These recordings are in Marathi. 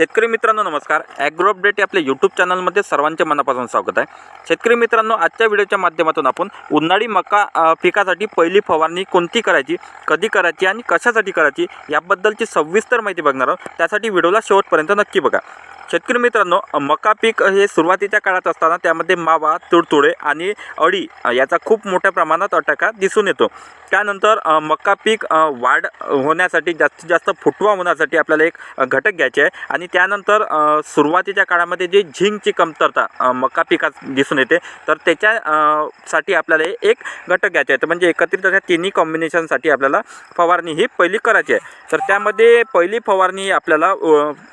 शेतकरी मित्रांनो नमस्कार. ॲग्रो अपडेट या आपल्या यूट्यूब चॅनलमध्ये सर्वांचे मनापासून स्वागत आहे. शेतकरी मित्रांनो आजच्या व्हिडिओच्या माध्यमातून आपण उन्हाळी मका पिकासाठी पहिली फवारणी कोणती करायची कधी करायची आणि कशासाठी करायची याबद्दलची सविस्तर माहिती बघणार आहोत. त्यासाठी व्हिडिओला शेवटपर्यंत नक्की बघा. शेतकरी मित्रांनो मका पीक हे सुरुवातीच्या काळात असताना त्यामध्ये मावा तुडतुडे आणि अळी याचा खूप मोठ्या प्रमाणात अटका दिसून येतो. त्यानंतर मका पीक वाढ होण्यासाठी जास्तीत जास्त फुटवा होण्यासाठी आपल्याला एक घटक घ्यायचे आहे आणि त्यानंतर सुरुवातीच्या काळामध्ये जे झिंकची कमतरता मका पिकात दिसून येते तर त्याच्या साठी आपल्याला एक घटक घ्यायचे आहे तर म्हणजे एकत्रित अशा तिन्ही कॉम्बिनेशनसाठी आपल्याला फवारणी ही पहिली करायची आहे. तर त्यामध्ये पहिली फवारणी आपल्याला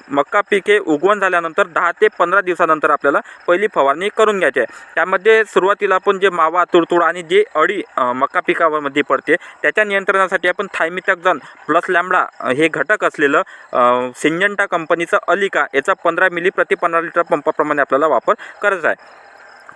मका पिके उगवण झाल्यानंतर दहा ते पंधरा दिवसानंतर आपल्याला पहिली फवारणी करून घ्यायची आहे. त्यामध्ये सुरुवातीला आपण जे मावा तुडतुड आणि जे अळी मका पिकावरमध्ये पडते त्याच्या नियंत्रणासाठी आपण थायमिथॅक्झॉन प्लस लॅमडा हे घटक असलेलं सिंजंटा कंपनीचं अलिका याचा पंधरा मिली प्रति पंधरा लिटर पंपाप्रमाणे आपल्याला वापर करायचा आहे.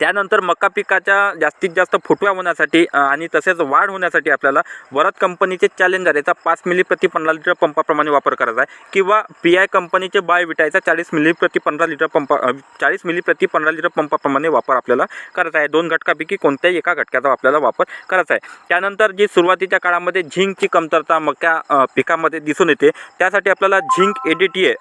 त्यानंतर मका पिकाच्या जास्तीत जास्त फुटव्या होण्यासाठी आणि तसेच वाढ होण्यासाठी आपल्याला वरद कंपनीचे चॅलेंजर याचा पाच मिली प्रति पंधरा लिटर पंपाप्रमाणे वापर करायचा आहे. किंवा पी आय कंपनीचे बाय विटायचा चाळीस मिली प्रति पंधरा लिटर पंपा चाळीस मिली प्रति पंधरा लिटर पंपाप्रमाणे वापर आपल्याला करायचा आहे. दोन घटकापैकी कोणत्याही एका घटकाचा आपल्याला वापर करायचा आहे. त्यानंतर जी सुरुवातीच्या काळामध्ये झिंकची कमतरता मक्या पिकामध्ये दिसून येते त्यासाठी आपल्याला zinc E D T A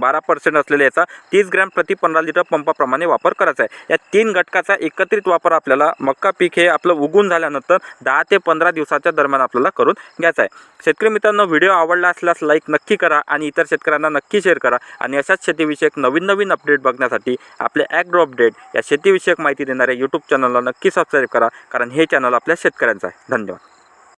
बारा पर्सेंट असलेल्या याचा तीस ग्रॅम प्रति पंधरा लिटर पंपाप्रमाणे वापर करायचा आहे. या तीन घटकाचा एकत्रित वापर आपल्याला मक्का पीक हे आपलं उगून झाल्यानंतर दहा ते पंधरा दिवसाच्या दरम्यान आपल्याला करून घ्यायचा आहे. शेतकरी मित्रांनो व्हिडिओ आवडला असल्यास लाईक नक्की करा आणि इतर शेतकऱ्यांना नक्की शेअर करा. आणि अशाच शेतीविषयक नवीन नवीन अपडेट बघण्यासाठी आपले ॲग्रो अपडेट या शेतीविषयक माहिती देणाऱ्या यूट्यूब चॅनलला नक्की सबस्क्राईब करा. कारण हे चॅनल आपल्या शेतकऱ्यांचं आहे. धन्यवाद.